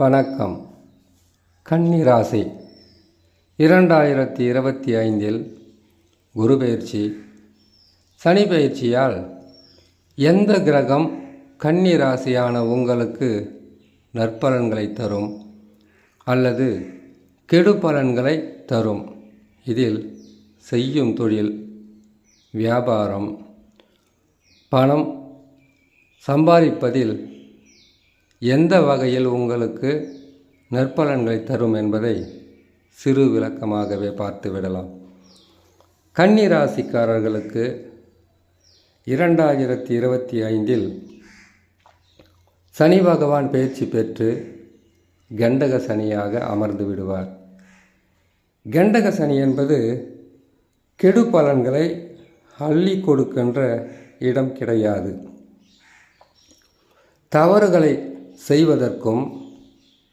வணக்கம். கன்னிராசி. இரண்டாயிரத்தி இருபத்தி ஐந்தில் குரு பயிற்சி. சனி பயிற்சியால் எந்த கிரகம் கன்னிராசியான உங்களுக்கு நற்பலன்களை தரும்? அல்லது கெடு பலன்களை தரும்? இதில் செய்யும் தொழில் வியாபாரம். பணம் சம்பாதிப்பதில் எந்த வகையில் உங்களுக்கு நற்பலன்களை தரும் என்பதை சிறு விளக்கமாகவே பார்த்து விடலாம். கன்னி ராசிக்காரர்களுக்கு இரண்டாயிரத்தி இருபத்தி ஐந்தில் சனி பகவான் பயிற்சி பெற்று கண்டக சனியாக அமர்ந்து விடுவார். கண்டக சனி என்பது கெடு பலன்களை அள்ளி கொடுக்கின்ற இடம் கிடையாது. தவறுகளை செய்வதற்கும்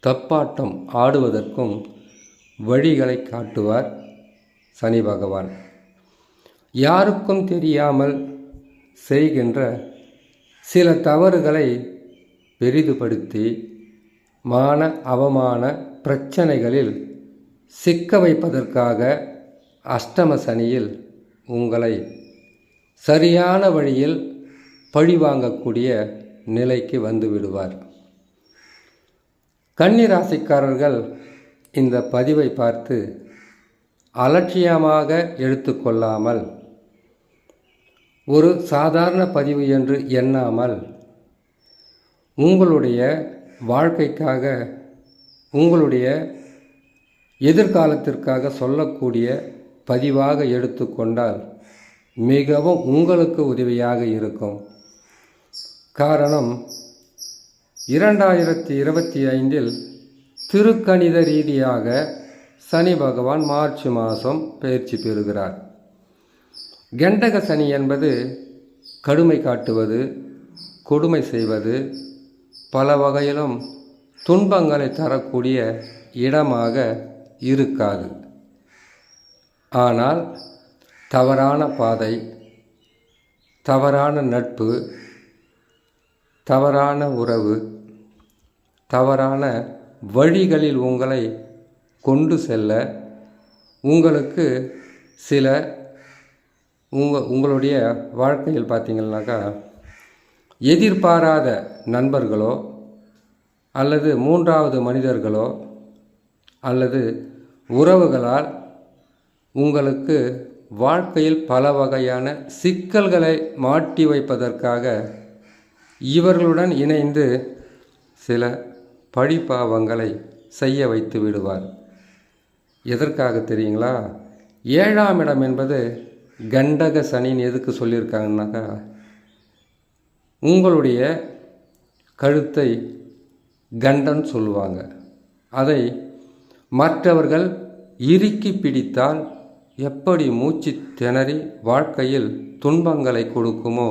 தப்பாட்டம் ஆடுவதற்கும் வழிகளை காட்டுவார் சனி பகவான். யாருக்கும் தெரியாமல் செய்கின்ற சில தவறுகளை பெரிதுபடுத்தி மான அவமான பிரச்சனைகளில் சிக்க வைப்பதற்காக அஷ்டம சனியில் உங்களை சரியான வழியில் பழிவாங்கக்கூடிய நிலைக்கு வந்துவிடுவார் கன்னி ராசிக்காரர்கள் இந்த பதிவை பார்த்து அலட்சியமாக எடுத்துக்கொள்ளாமல் ஒரு சாதாரண பதிவு என்று எண்ணாமல் உங்களுடைய வாழ்க்கைக்காக உங்களுடைய எதிர்காலத்திற்காக சொல்லக்கூடிய பதிவாக எடுத்துக்கொண்டால் மிகவும் உங்களுக்கு உதவியாக இருக்கும். காரணம் இரண்டாயிரத்தி இருபத்தி ஐந்தில் திருக்கணித ரீதியாக சனி பகவான் மார்ச் மாதம் பயிற்சி பெறுகிறார். கெண்டக சனி என்பது கடுமை காட்டுவது கொடுமை செய்வது பல வகையிலும் துன்பங்களை தரக்கூடிய இடமாக இருக்காது. ஆனால் தவறான பாதை தவறான நட்பு தவறான உறவு தவறான வழிகளில் உங்களை கொண்டு செல்ல உங்களுக்கு சில உங்க உங்களுடைய வாழ்க்கையில் பார்த்தீங்கன்னாக்கா எதிர்பாராத நண்பர்களோ அல்லது மூன்றாவது மனிதர்களோ அல்லது உறவுகளால் உங்களுக்கு வாழ்க்கையில் பல வகையான சிக்கல்களை மாட்டி வைப்பதற்காக இவர்களுடன் இணைந்து சில பழிப்பாவங்களை செய்ய வைத்து விடுவார். எதற்காக தெரியுங்களா? ஏழாம் இடம் என்பது கண்டக சனின்னு எதுக்கு சொல்லியிருக்காங்கன்னாக்கா உங்களுடைய கழுத்தை கண்டன் சொல்லுவாங்க. அதை மற்றவர்கள் இறுக்கி பிடித்தால் எப்படி மூச்சு திணறி வாழ்க்கையில் துன்பங்களை கொடுக்குமோ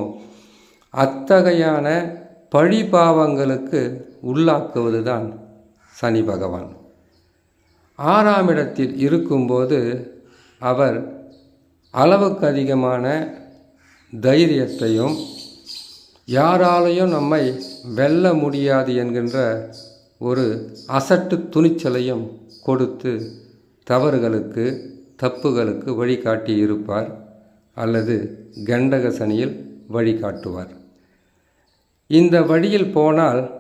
அத்தகையான பழிபாவங்களுக்கு உள்ளாக்குவதுதான் சனி பகவான். ஆறாம் இடத்தில் இருக்கும்போது அவர் அளவுக்கு அதிகமான தைரியத்தையும் யாராலையும் நம்மை வெல்ல முடியாது என்கின்ற ஒரு அசட்டு துணிச்சலையும் கொடுத்து தவறுகளுக்கு தப்புகளுக்கு வழிகாட்டி இருப்பார் அல்லது கண்டக சனியில் வழிகாட்டுவார். இந்த வழியில் போனால்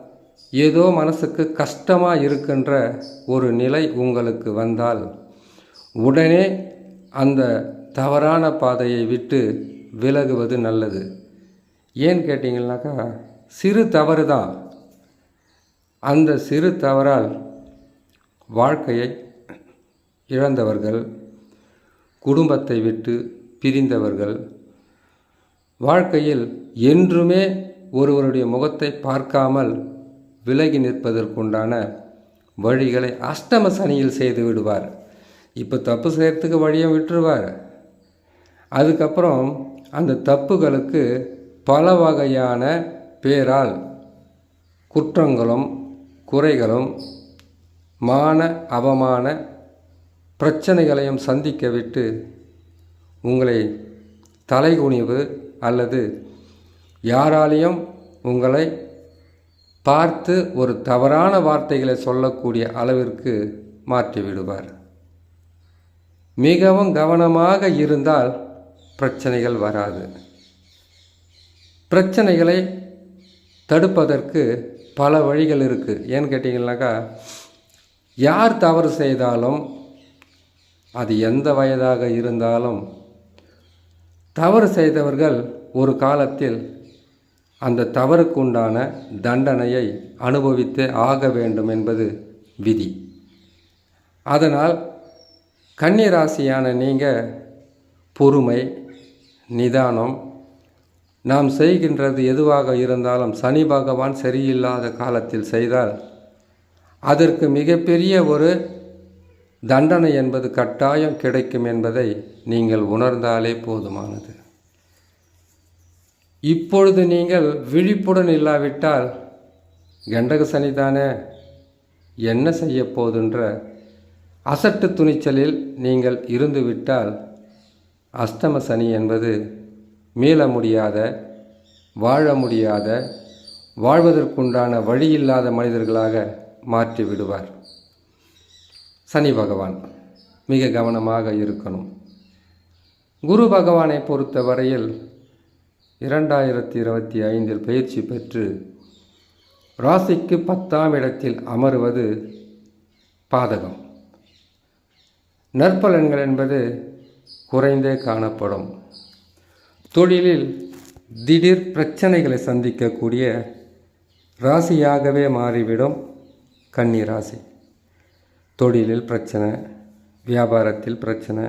ஏதோ மனசுக்கு கஷ்டமாக இருக்கின்ற ஒரு நிலை உங்களுக்கு வந்தால் உடனே அந்த தவறான பாதையை விட்டு விலகுவது நல்லது. ஏன்னு கேட்டிங்கனாக்கா சிறு தவறு தான். அந்த சிறு தவறால் வாழ்க்கையை இழந்தவர்கள் குடும்பத்தை விட்டு பிரிந்தவர்கள் வாழ்க்கையில் என்றுமே ஒருவருடைய முகத்தை பார்க்காமல் விலகி நிற்பதற்குண்டான வழிகளை அஷ்டம சனியில் செய்து விடுவார். இப்போ தப்பு செய்கிறதுக்கு வழியை விட்டுருவார். அதுக்கப்புறம் அந்த தப்புகளுக்கு பல வகையான பேரால் குற்றங்களும் குறைகளும் மான அவமான பிரச்சனைகளையும் சந்திக்க விட்டு உங்களை தலைகுனிவு அல்லது யாராலையும் உங்களை பார்த்து ஒரு தவறான வார்த்தைகளை சொல்லக்கூடிய அளவிற்கு மாற்றி விடுவார். மிகவும் கவனமாக இருந்தால் பிரச்சனைகள் வராது. பிரச்சனைகளை தடுப்பதற்கு பல வழிகள் இருக்குது ஏன்னு கேட்டிங்கனாக்கா யார் தவறு செய்தாலும் அது எந்த வயதாக இருந்தாலும் தவறு செய்தவர்கள் ஒரு காலத்தில் அந்த தவறுக்குண்டான தண்டனையை அனுபவித்தே ஆக வேண்டும் என்பது விதி. அதனால் கன்னிராசியான நீங்கள் பொறுமை நிதானம் நாம் செய்கின்றது எதுவாக இருந்தாலும் சனி பகவான் சரியில்லாத காலத்தில் செய்தால் அதற்கு மிகப்பெரிய ஒரு தண்டனை என்பது கட்டாயம் கிடைக்கும் என்பதை நீங்கள் உணர்ந்தாலே போதுமானது. இப்பொழுது நீங்கள் விழிப்புடன் இல்லாவிட்டால் கண்டக சனிதானே என்ன செய்ய போதுன்ற அசட்டு துணிச்சலில் நீங்கள் இருந்துவிட்டால் அஸ்தம சனி என்பது மீள முடியாத வாழ முடியாத வாழ்வதற்குண்டான வழியில்லாத மனிதர்களாக மாற்றி விடுவார் சனி பகவான் மிக கவனமாக இருக்கணும். குரு பகவானை பொறுத்த வரையில் இரண்டாயிரத்தி இருபத்தி ஐந்தில் பயிற்சி பெற்று ராசிக்கு பத்தாம் இடத்தில் அமருவது பாதகம். நற்பலன்கள் என்பது குறைந்தே காணப்படும். தொழிலில் திடீர் பிரச்சனைகளை சந்திக்கக்கூடிய ராசியாகவே மாறிவிடும் கன்னி ராசி. தொழிலில் பிரச்சனை வியாபாரத்தில் பிரச்சனை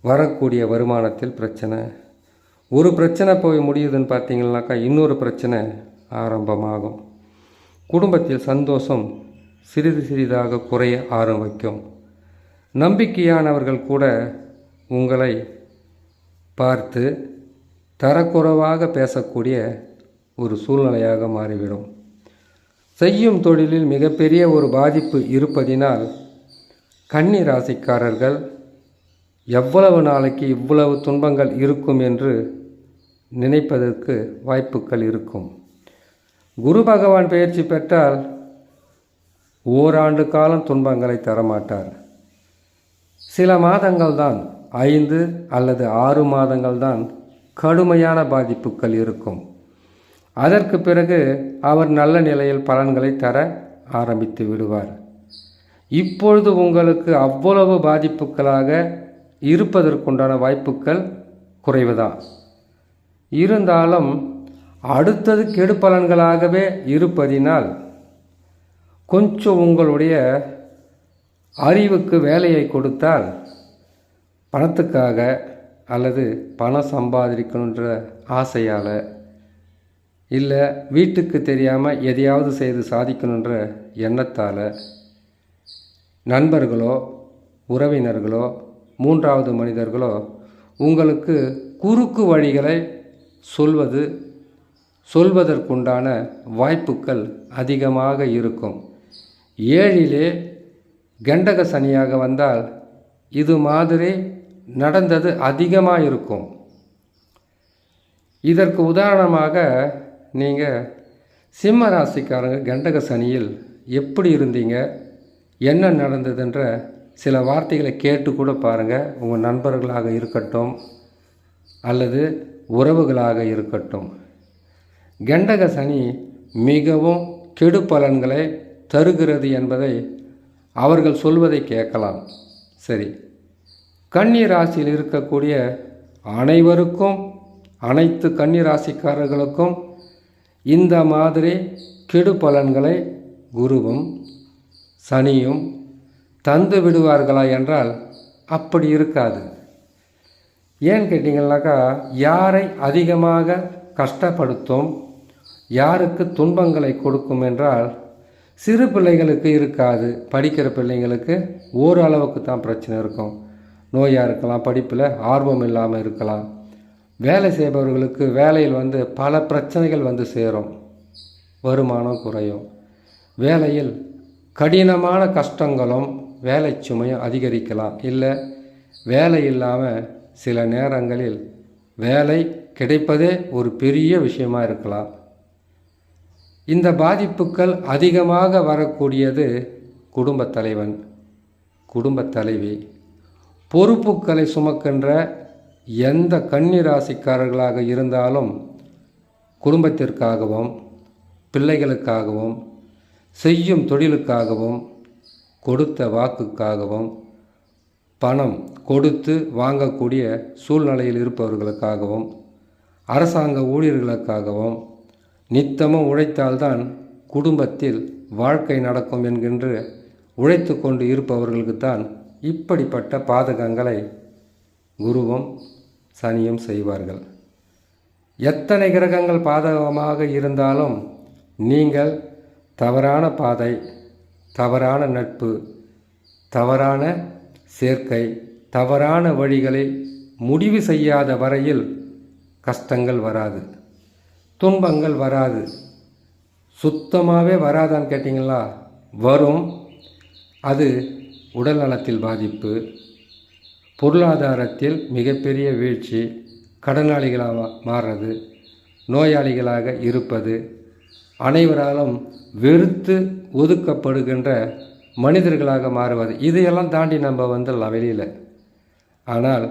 வரக்கூடிய வருமானத்தில் பிரச்சனை ஒரு பிரச்சனை போய் முடியுதுன்னு பார்த்தீங்கன்னாக்கா இன்னொரு பிரச்சனை ஆரம்பமாகும். குடும்பத்தில் சந்தோஷம் சிறிது சிறிதாக குறைய ஆரம்பிக்கும். நம்பிக்கையானவர்கள் கூட உங்களை பார்த்து தரக்குறைவாக பேசக்கூடிய ஒரு சூழ்நிலையாக மாறிவிடும். செய்யும் தொழிலில் மிகப்பெரிய ஒரு பாதிப்பு இருப்பதினால் கன்னி ராசிக்காரர்கள் எவ்வளவு நாளைக்கு இவ்வளவு துன்பங்கள் இருக்கும் என்று நினைப்பதற்கு வாய்ப்புகள் இருக்கும். குரு பகவான் பயிற்சி பெற்றால் ஓராண்டு காலம் துன்பங்களை தரமாட்டார். சில மாதங்கள் தான் ஐந்து அல்லது ஆறு மாதங்கள் தான் கடுமையான பாதிப்புகள் இருக்கும். அதற்கு பிறகு அவர் நல்ல நிலையில் பலன்களை தர ஆரம்பித்து விடுவார். இப்பொழுது உங்களுக்கு அவ்வளவு பாதிப்புகளாக இருப்பதற்குண்டான வாய்ப்புகள் குறைவுதான். இருந்தாலும் அடுத்தது கெடு பலன்களாகவே இருப்பதினால் கொஞ்சம் உங்களுடைய அறிவுக்கு வேலையை கொடுத்தால் பணத்துக்காக அல்லது பணம் சம்பாதிக்கணுன்ற ஆசையால் இல்லை வீட்டுக்கு தெரியாமல் எதையாவது செய்து சாதிக்கணுன்ற எண்ணத்தால் நண்பர்களோ உறவினர்களோ மூன்றாவது மனிதர்களோ உங்களுக்கு குறுக்கு வழிகளை சொல்வது சொல்வதற்குண்டான வாய்ப்புகள் அதிகமாக இருக்கும். ஏழிலே கண்டக சனியாக வந்தால் இது மாதிரி நடந்தது அதிகமாக இருக்கும். இதற்கு உதாரணமாக நீங்கள் சிம்ம ராசிக்காரங்க கண்டக சனியில் எப்படி இருந்தீங்க என்ன நடந்ததுன்ற சில வார்த்தைகளை கேட்டு கூட பாருங்கள் உங்கள் நண்பர்களாக இருக்கட்டும் அல்லது உறவுகளாக இருக்கட்டும். கெண்டக சனி மிகவும் கெடு பலன்களை தருகிறது என்பதை அவர்கள் சொல்வதை கேட்கலாம். சரி. கன்னி ராசியில் இருக்கக்கூடிய அனைவருக்கும் அனைத்து கன்னி ராசிக்காரர்களுக்கும் இந்த மாதிரி கெடு பலன்களை குருவும் சனியும் தந்து விடுவார்களா என்றால் அப்படி இருக்காது. ஏன்னு கேட்டிங்கனாக்கா யாரை அதிகமாக கஷ்டப்படுத்தும் யாருக்கு துன்பங்களை கொடுக்கும் என்றால் சிறு பிள்ளைகளுக்கு இருக்காது. படிக்கிற பிள்ளைங்களுக்கு ஓரளவுக்கு தான் பிரச்சனை இருக்கும். நோயாக இருக்கலாம் படிப்பில் ஆர்வம் இல்லாமல் இருக்கலாம். வேலை செய்பவர்களுக்கு வேலையில் வந்து பல பிரச்சனைகள் வந்து சேரும். வருமானம் குறையும். வேலையில் கடினமான கஷ்டங்களும் வேலை சுமையும் அதிகரிக்கலாம். இல்லை வேலை இல்லாமல் சில நேரங்களில் வேலை கிடைப்பதே ஒரு பெரிய விஷயமா இருக்கலாம். இந்த பாதிப்புகள் அதிகமாக வரக்கூடியது குடும்பத் தலைவன் குடும்பத் தலைவி. பொறுப்புகளை சுமக்கின்ற எந்த கன்னிராசிக்காரர்களாக இருந்தாலும் குடும்பத்திற்காகவும் பிள்ளைகளுக்காகவும் செய்யும் தொழிலுக்காகவும் கொடுத்த வாக்குக்காகவும் பணம் கொடுத்து வாங்கக்கூடிய சூழ்நிலையில் இருப்பவர்களுக்காகவும் அரசாங்க ஊழியர்களுக்காகவும் நித்தமும் உழைத்தால்தான் குடும்பத்தில் வாழ்க்கை நடக்கும் என்கின்ற உழைத்து கொண்டு இருப்பவர்களுக்கு தான் இப்படிப்பட்ட பாதகங்களை குருவும் சனியும் செய்வார்கள். எத்தனை கிரகங்கள் பாதகமாக இருந்தாலும் நீங்கள் தவறான பாதை தவறான நட்பு தவறான சேர்க்கை தவறான வழிகளை முடிவு செய்யாத வரையில் கஷ்டங்கள் வராது. துன்பங்கள் வராது. சுத்தமாகவே வராதான்னு கேட்டிங்களா? வரும். அது உடல் நலத்தில் பாதிப்பு பொருளாதாரத்தில் மிகப்பெரிய வீழ்ச்சி கடனாளிகளாக மாறுறது நோயாளிகளாக இருப்பது அனைவராலும் வெறுத்து ஒதுக்கப்படுகின்ற மனிதர்களாக மாறுவது. இதையெல்லாம் தாண்டி நம்ம வந்துடலாம் வெளியில். ஆனால்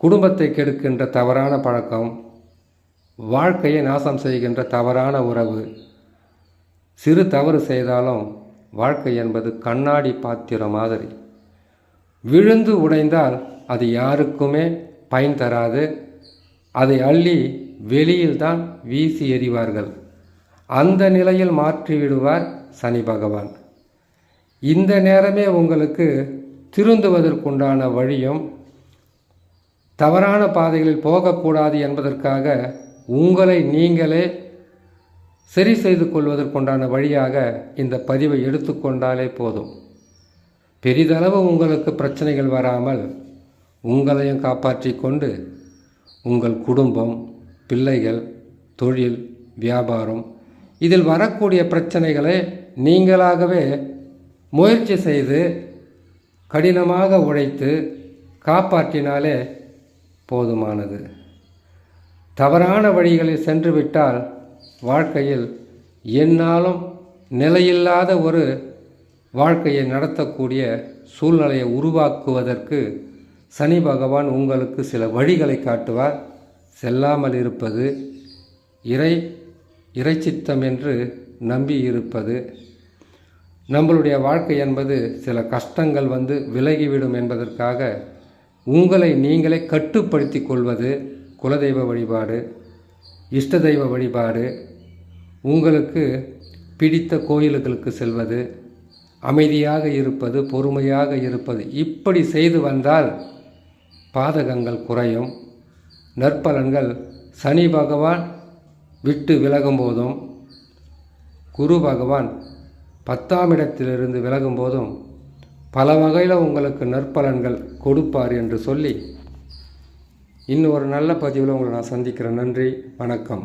குடும்பத்தை கெடுக்கின்ற தவறான பழக்கம் வாழ்க்கையை நாசம் செய்கின்ற தவறான உறவு சிறு தவறு செய்தாலும் வாழ்க்கை என்பது கண்ணாடி பாத்திரம் மாதிரி. விழுந்து உடைந்தால் அது யாருக்குமே பயன் தராது. அதை அள்ளி வெளியில் தான் வீசி எறிவார்கள். அந்த நிலையில் மாற்றிவிடுவார் சனி பகவான். இந்த நேரமே உங்களுக்கு திருந்துவதற்குண்டான வழியும் தவறான பாதைகளில் போகக்கூடாது என்பதற்காக உங்களை நீங்களே சரி செய்து கொள்வதற்குண்டான வழியாக இந்த பதிவை எடுத்துக்கொண்டாலே போதும். பெரிதளவு உங்களுக்கு பிரச்சனைகள் வராமல் உங்களையும் காப்பாற்றி கொண்டு உங்கள் குடும்பம் பிள்ளைகள் தொழில் வியாபாரம் இதில் வரக்கூடிய பிரச்சனைகளை நீங்களாகவே முயற்சி செய்து கடினமாக உழைத்து காப்பாற்றினாலே போதுமானது. தவறான வழிகளில் சென்றுவிட்டால் வாழ்க்கையில் என்னாலும் நிலையில்லாத ஒரு வாழ்க்கையை நடத்தக்கூடிய சூழ்நிலையை உருவாக்குவதற்கு சனி பகவான் உங்களுக்கு சில வழிகளை காட்டுவார். செல்லாமல் இருப்பது இறை இறைச்சித்தம் என்று நம்பி இருப்பது நம்மளுடைய வாழ்க்கை என்பது சில கஷ்டங்கள் வந்து விலகிவிடும் என்பதற்காக உங்களை நீங்களே கட்டுப்படுத்தி கொள்வது குலதெய்வ வழிபாடு இஷ்ட தெய்வ வழிபாடு உங்களுக்கு பிடித்த கோயில்களுக்கு செல்வது அமைதியாக இருப்பது பொறுமையாக இருப்பது. இப்படி செய்து வந்தால் பாதகங்கள் குறையும். நற்பலன்கள் சனி பகவான் விட்டு விலகும் போதும் குரு பகவான் பத்தாம் இடத்திலிருந்து விலகும் போதும் பல வகையில் உங்களுக்கு நற்பலன்கள் கொடுப்பார் என்று சொல்லி இன்னும் ஒரு நல்ல பதிவில் உங்களை நான் சந்திக்கிறேன். நன்றி வணக்கம்.